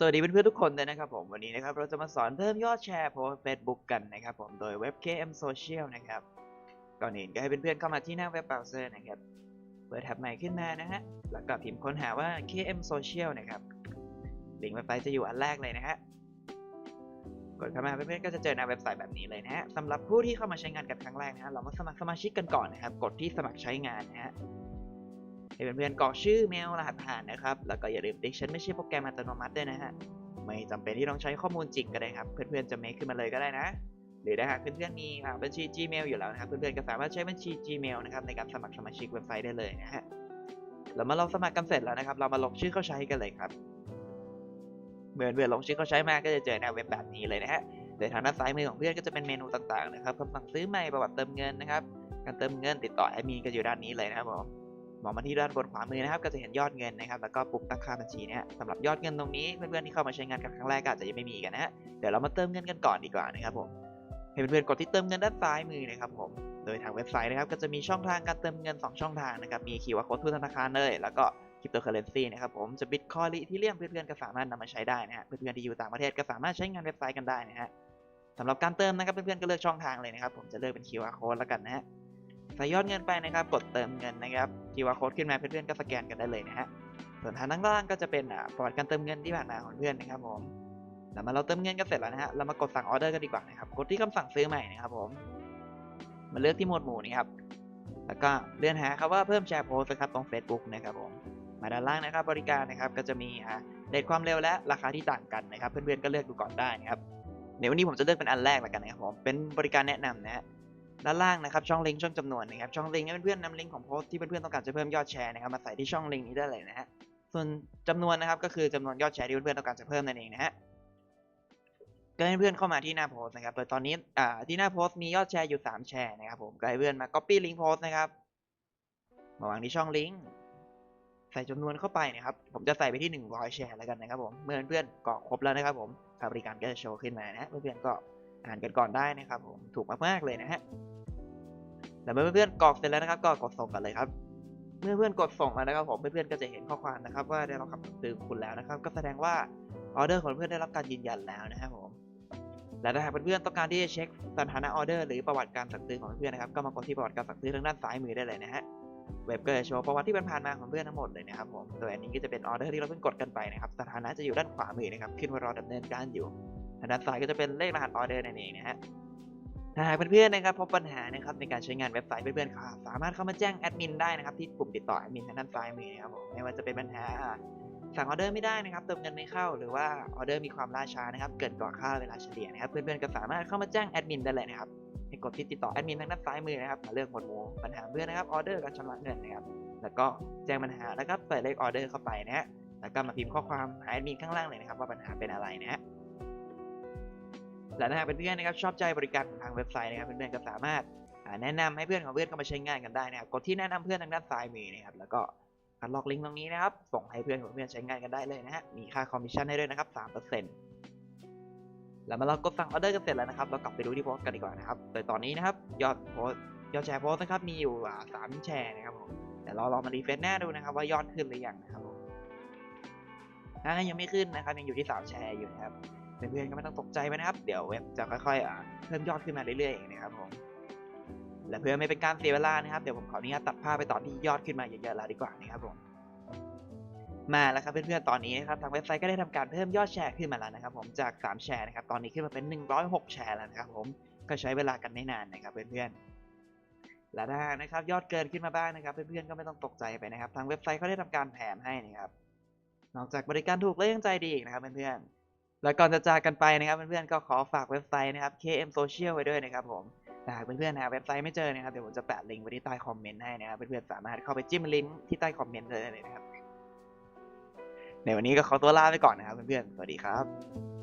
สวัสดีเพื่อนๆทุกคนเลยนะครับผมวันนี้นะครับเราจะมาสอนเพิ่มยอดแชร์โพสเฟซบุ๊กกันนะครับผมโดยเว็บ KM Social นะครับก่อนอื่นก็ให้เพื่อนๆเข้ามาที่หน้าเว็บเบราว์เซอร์นะครับเปิดแท็บใหม่ขึ้นมานะฮะแล้วก็พิมพ์ค้นหาว่า KM Social นะครับลิงก์เว็บไซต์จะอยู่อันแรกเลยนะฮะกดเข้ามาเพื่อนๆก็จะเจอหน้าเว็บไซต์แบบนี้เลยนะฮะสำหรับผู้ที่เข้ามาใช้งานกันครั้งแรกนะฮะเรามาสมัครสมาชิกกันก่อนนะครับกดที่สมัครใช้งานนะฮะ ให้เพื่อนๆกรอกชื่อเมลรหัสผ่านนะครับ แล้วก็อย่าลืมติ๊กฉันไม่ใช่โปรแกรมอัตโนมัติด้วยนะฮะ ไม่จำเป็นที่ต้องใช้ข้อมูลจริงก็ได้ครับ เพื่อนๆจะเมคขึ้นมาเลยก็ได้นะ หรือถ้าหากเพื่อนๆมีบัญชี Gmail อยู่แล้วนะครับ เพื่อนๆก็สามารถใช้บัญชี Gmail นะครับในการสมัครสมาชิกเว็บไซต์ได้เลยนะฮะแล้วเมื่อเราสมัครกันเสร็จแล้วนะครับ เรามาลงชื่อเข้าใช้กันเลยครับ เหมื่อเพื่อนลงชื่อเข้าใช้มาก็จะเจอหน้าเว็บแบบนี้เลยนะฮะโดยทางด้านซ้ายมือของเพื่อนก็จะเป็นเมนูต่างๆนะครับคำสั่งซื้อใหม่ประวัติเติมเงินนะครับ การเติมเงินติดต่อแอดมินก็อยู่ด้านนี้เลยนะครับผม มองมาที่ด้านบนขวามือนะครับ ก็จะเห็นยอดเงินนะครับ แล้วก็ปุ่มตั้งค่าบัญชีเนี่ยสำหรับยอดเงินตรงนี้เพื่อนๆที่เข้ามาใช้งานกันครั้งแรกอาจจะยังไม่มีกันนะฮะ เดี๋ยวเรามาเติมเงินกันก่อนดีกว่านะครับผม ให้เพื่อนๆกดที่เติมเงินด้านซ้ายมือนะครับผม โดยทางเว็บไซต์นะครับ ก็จะมีช่องทางการเติมเงิน 2 ช่องทางนะครับ มีคิวอาร์โค้ดทุกธนาคารเลย แล้วก็คริปโตเคอเรนซีนะครับผม จะบิตคอยน์ที่เลี่ยมเพื่อนๆก็สามารถนำมาใช้ได้นะฮะ เพื่อนๆที่อยู่ต่างประเทศก็สามารถใช้งานเว็บไซต์กันได้นะฮะสำหรับการเติมนะครับเพื่อนๆก็เลือกช่องทางเลยนะครับผมจะเลือกเป็น QR code แล้วกันนะฮะ ใส่ยอดเงินไปนะครับ กดเติมเงินนะครับ QR code ขึ้นมาเพื่อนๆก็สแกนกันได้เลยนะฮะส่วนทางด้านล่างก็จะเป็นอ่าประวัติการเติมเงินที่ผ่านมาของเพื่อนนะครับผมแล้วมาเราเติมเงินกันเสร็จแล้วนะฮะเรามากดสั่งออเดอร์กันดีกว่านะครับกดที่คำสั่งซื้อใหม่นะครับผมมาเลือกที่หมวดหมู่นี่ครับแล้วก็เลื่อนหาครับว่าเพิ่มแชร์โพสต์ครับตรง Facebook นะครับผมมาด้านล่างนะครับบริการนะครับก็จะมีอ่าเรทความเร็วและราคาที่ต่างกันนะครับ เพื่อนๆก็เลือกดูก่อนได้นะครับเดี๋ยววันนี้ผมจะเลือกเป็นอันแรกแล้วกันนะครับผมเป็นบริการแนะนำนะฮะ ด้านล่างนะครับช่องลิงก์ช่องจำนวนนะครับช่องลิงก์ให้เพื่อนๆนำลิงก์ของโพสต์ที่เพื่อนๆต้องการจะเพิ่มยอดแชร์นะครับมาใส่ที่ช่องลิงก์นี้ได้เลยนะฮะส่วนจำนวนนะครับก็คือจำนวนยอดแชร์ที่เพื่อนๆต้องการจะเพิ่มนั่นเองนะฮะก็ให้เพื่อนเข้ามาที่หน้าโพสต์นะครับโดยตอนนี้อ่าที่หน้าโพสต์มียอดแชร์อยู่ 3 แชร์นะครับผมก็ให้เพื่อนมา copy ลิงก์โพสต์นะครับมาวางที่ช่องลิงก์ใส่จำนวนเข้าไปนะครับ ผมจะใส่ไปที่ 100 แชร์แล้วกันนะครับผมเมื่อเพื่อนๆกรอกครบแล้วนะครับผมทางบริการก็จะโชว์ขึ้นมานะเพื่อนๆก็ อ่านกันก่อนได้นะครับผมถูกมากๆเลยนะฮะแต่เมื่อเพื่อนๆกรอกเสร็จแล้วนะครับก็กดส่งกันเลยครับ เมื่อเพื่อนกดส่งมานะครับผมเพื่อนๆก็จะเห็นข้อความนะครับ ว่าได้รับคำสั่งซื้อของคุณแล้วนะครับ ก็แสดงว่าออเดอร์ของเพื่อนได้รับการยืนยันแล้วนะครับผมและถ้าหากเพื่อนๆต้องการที่จะเช็คสถานะออเดอร์หรือประวัติการสั่งซื้อของเพื่อนนะครับก็มากดที่ประวัติการสั่งซื้อทางด้านซ้ายมือได้เลยนะฮะเว็บก็จะโชว์ประวัติที่ผ่านมาของเพื่อนทั้งหมดเลยนะครับผมโดยอันนี้ก็จะเป็นออเดอร์ที่เราเพิ่งกดกันไปนะครับสถานะจะอยู่ด้านขวามือนะครับขึ้นว่ารอดำเนินการอยู่ ด้านซ้ายก็จะเป็นเลขรหัสออเดอร์นั่นเองนะฮะถ้าหากเพื่อนๆนะครับพบปัญหานะครับในการใช้งานเว็บไซต์เพื่อนๆครับสามารถเข้ามาแจ้งแอดมินได้นะครับที่ปุ่มติดต่อแอดมินทางด้านซ้ายมือนะครับผมไม่ว่าจะเป็นปัญหาสั่งออเดอร์ไม่ได้นะครับเติมเงินไม่เข้าหรือว่าออเดอร์มีความล่าช้านะครับเกินกว่าค่าเวลาเฉลี่ยนะครับเพื่อนๆก็สามารถเข้ามาแจ้งแอดมินได้เลยนะครับให้กดที่ติดต่อแอดมินทางด้านซ้ายมือนะครับมาเลือกหมวดหมู่ปัญหาเพื่อนนะครับออเดอร์การชำระเงินนะครับแล้วก็แจ้งปัญหานะครับใส่เลขออเดอร์เข้าไปนะฮะแล้วก็มาพิมพ์ข้อความหาแอดมินข้างล่างเลยนะครับว่าปัญหาเป็นอะไรนะฮะ และถ้าเพื่อนๆนะครับชอบใจบริการทางเว็บไซต์นะครับเพื่อนๆก็สามารถแนะนำให้เพื่อนของเพื่อนเข้ามาใช้งานกันได้นะครับกดที่แนะนำเพื่อนทางด้านซ้ายมือนะครับแล้วก็การล็อกลิงก์ตรงนี้นะครับส่งให้เพื่อนของเพื่อนใช้งานกันได้เลยนะฮะมีค่าคอมมิชชั่นให้ด้วยนะครับ3%แล้วมาเรากดสั่งออเดอร์กันเสร็จแล้วนะครับเรากลับไปดูที่โพสต์กันดีกว่านะครับโดยตอนนี้นะครับยอดโพสต์ยอดแชร์โพสต์นะครับมีอยู่สามแชร์นะครับผมเดี๋ยวเราลองมารีเฟรชหน้าดูนะครับ ว่ายอดขึ้นหรือยังนะครับผมถ้ายังไม่ขึ้นนะครับยังอยู่ที่สามแชร์อยู่นะครับ เพื่อนๆก็ไม่ต้องตกใจไปนะครับ เดี๋ยวเว็บจะค่อยๆเพิ่มยอดขึ้นมาเรื่อยๆเองนะครับผมและเพื่อไม่เป็นการเสียเวลานะครับเดี๋ยวผมขออนุญาตตัดภาพไปตอนที่ยอดขึ้นมาเยอะๆแล้วดีกว่านะครับผมมาแล้วครับเพื่อนๆ ตอนนี้นะครับทางเว็บไซต์ก็ได้ทำการเพิ่มยอดแชร์ขึ้นมาแล้วนะครับผมจาก 3 แชร์นะครับตอนนี้ขึ้นมาเป็น 106 แชร์แล้วนะครับผมก็ใช้เวลากันไม่นานนะครับเพื่อนๆ และถ้าหากนะครับยอดเกินขึ้นมาบ้างนะครับ เพื่อนๆ ก็ไม่ต้องตกใจไปนะครับ ทางเว็บไซต์เขาได้ทำการแถมให้นะครับ นอกจากบริการถูกและยังใจดีอีกนะครับเพื่อนๆ แล้วก่อนจะจากกันไปนะครับเพื่อนๆก็ขอฝากเว็บไซต์นะครับ KM Social ไว้ด้วยนะครับผมแต่หากเพื่อนๆหาเว็บไซต์ไม่เจอนะครับเดี๋ยวผมจะแปะลิงก์ไว้ที่ใต้คอมเมนต์ให้นะครับเพื่อนๆสามารถเข้าไปจิ้มลิงก์ที่ใต้คอมเมนต์เลยนะครับในวันนี้ก็ขอตัวลาไปก่อนนะครับเพื่อนๆสวัสดีครับ